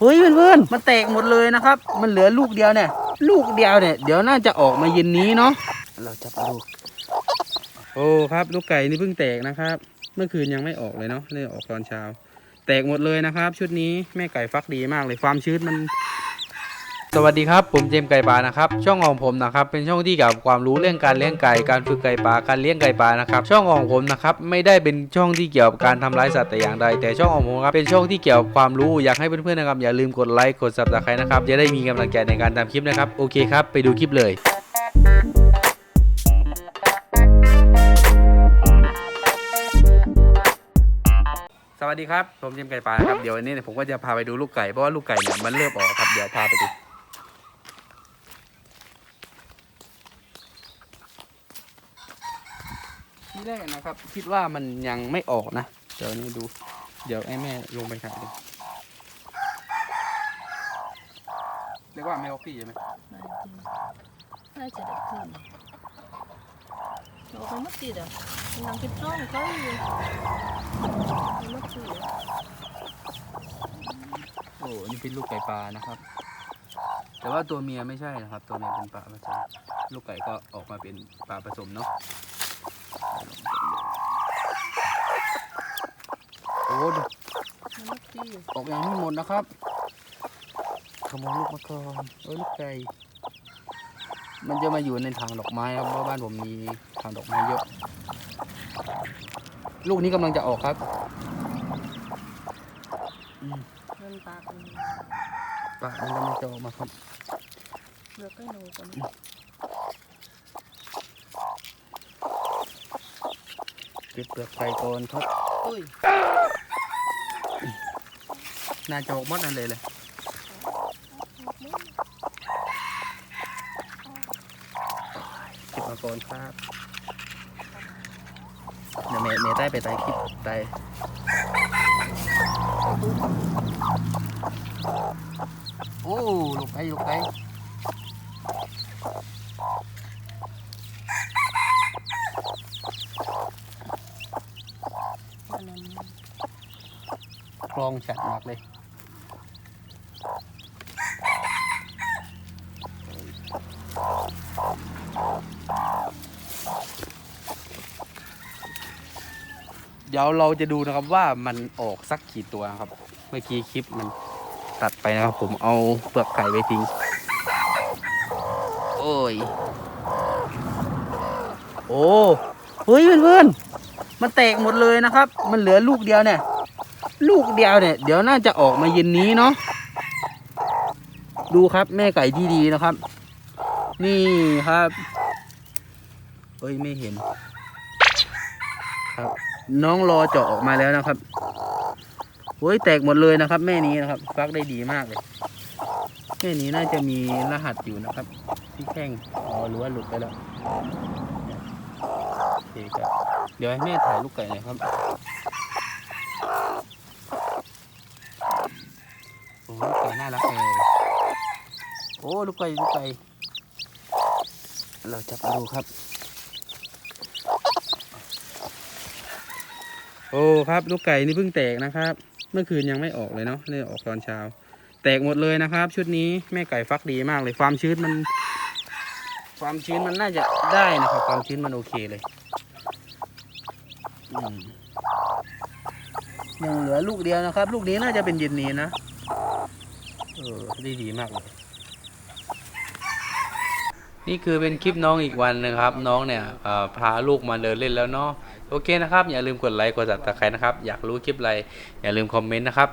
เฮ้ยเพื่อนๆมันแตกหมดเลยนะครับ มันเหลือลูกเดียวเนี่ย ลูกเดียวเนี่ย เดี๋ยวน่าจะออกมาเย็นนี้เนาะเราจะปลูกโอ้ครับลูกไก่นี่เพิ่งแตกนะครับ เมื่อคืนยังไม่ออกเลยเนาะเลยออกตอนเช้า แตกหมดเลยนะครับ ชุดนี้แม่ไก่ฟักดีมากเลยความชื้นมัน สวัสดีครับ ผมเจมไก่ปลานะครับ ช่องของผมนะครับ เป็นช่องที่เกี่ยวกับความรู้เรื่องการเลี้ยงไก่ การฝึกไก่ปลา การเลี้ยงไก่ปลานะครับ ช่องของผมนะครับ ไม่ได้เป็นช่องที่เกี่ยวกับการทำร้ายสัตว์แต่อย่างใด แต่ช่องของผมครับ เป็นช่องที่เกี่ยวกับความรู้ อยากให้เพื่อนๆนะครับ อย่าลืมกดไลค์ กด subscribe นะครับ จะได้มีกำลังใจในการทำคลิปนะครับ โอเคครับ ไปดูคลิปเลยสวัสดีครับ ผมเจมไก่ปลาครับ เดี๋ยววันนี้เนี่ยผมก็จะพาไปดูลูกไก่ เพราะว่าลูกไก่เนี่ยมันเริ่มออกครับ เดี๋ยวพาไปดู แรกนะครับ คิดว่ามันยังไม่ออกนะ เดี๋ยวนี้ดู เดี๋ยวให้แม่ลงไปถ่ายดูเรียกว่าแมวพี่ใช่ไหมน่าจะได้ขึ้นเอาไปมัดติดอะมันนังเป็นร่องเขาอยู่มันมัดติดอะโอ้นี่เป็นลูกไก่ปลานะครับ แต่ว่าตัวเมียไม่ใช่นะครับ ตัวเมียเป็นปลาผสมลูกไก่ก็ออกมาเป็นปลาผสมเนาะ โอ้ดูมันมัดติดออกยังไม่หมดนะครับขโมยลูกมาก่อนเอ้ยลูกไก่ มันจะมาอยู่ในถังดอกไม้ครับเพราะบ้านผมมีถังดอกไม้เยอะ ลูกนี้กำลังจะออกครับอืมมันปากมันปลามันกำลังจะออกมาครับเลือกให้หนูก่อน เก็บเปลือกไก่ก่อนครับอุ้ยน่าจะออกหมดนั่นเลยเลยเก็บมาก่อนครับเดี๋ยวเมย์เมย์ได้ไปไต่คลิปไต่โอ้ลูกไก่ลูกไก่ อันนั้น คล องชัดมากเลยเดี๋ยวเราจะดูนะครับว่ามันออกสักกี่ตัวครับ เมื่อกี้คลิปมันตัดไปนะครับ ผมเอาเปลือกไก่ไปทิ้ง โอ้ย โอ้ เฮ้ยเพื่อนๆ มันแตกหมดเลยนะครับ มันเหลือลูกเดียวเนี่ย ลูกเดียวเนี่ย เดี๋ยวน่าจะออกมาเย็นนี้เนาะดูครับแม่ไก่ที่ดีนะครับ นี่ครับเอ้ยไม่เห็น ครับ น้องรอเจาะออกมาแล้วนะครับโอ้ยแตกหมดเลยนะครับ แม่นี้นะครับ ฟักได้ดีมากเลย แม่นี้น่าจะมีรหัสอยู่นะครับ ที่แข้งอ๋อหรือว่าหลุดไปแล้วโอเคครับเดี๋ยวให้แม่ถ่ายลูกไก่หน่อยครับ โอ้ ลูกไก่น่ารักเลยโอ้ลูกไก่ลูกไก่เราจับดูครับ โอ้ครับลูกไก่นี่เพิ่งแตกนะครับ เมื่อคืนยังไม่ออกเลยเนาะเลยออกตอนเช้า แตกหมดเลยนะครับ ชุดนี้แม่ไก่ฟักดีมากเลย ความชื้นมัน ความชื้นมันน่าจะได้นะครับ ความชื้นมันโอเคเลยยังเหลือลูกเดียวนะครับ ลูกนี้น่าจะเป็นเย็นนี้นะ เออได้ดีมากเลยนี่คือเป็นคลิปน้องอีกวันนึงครับ น้องเนี่ยพาลูกมาเดินเล่นแล้วเนาะโอเคนะครับ อย่าลืมกดไลค์กดติดตามนะครับ อยากรู้คลิปอะไรอย่าลืมคอมเมนต์นะครับ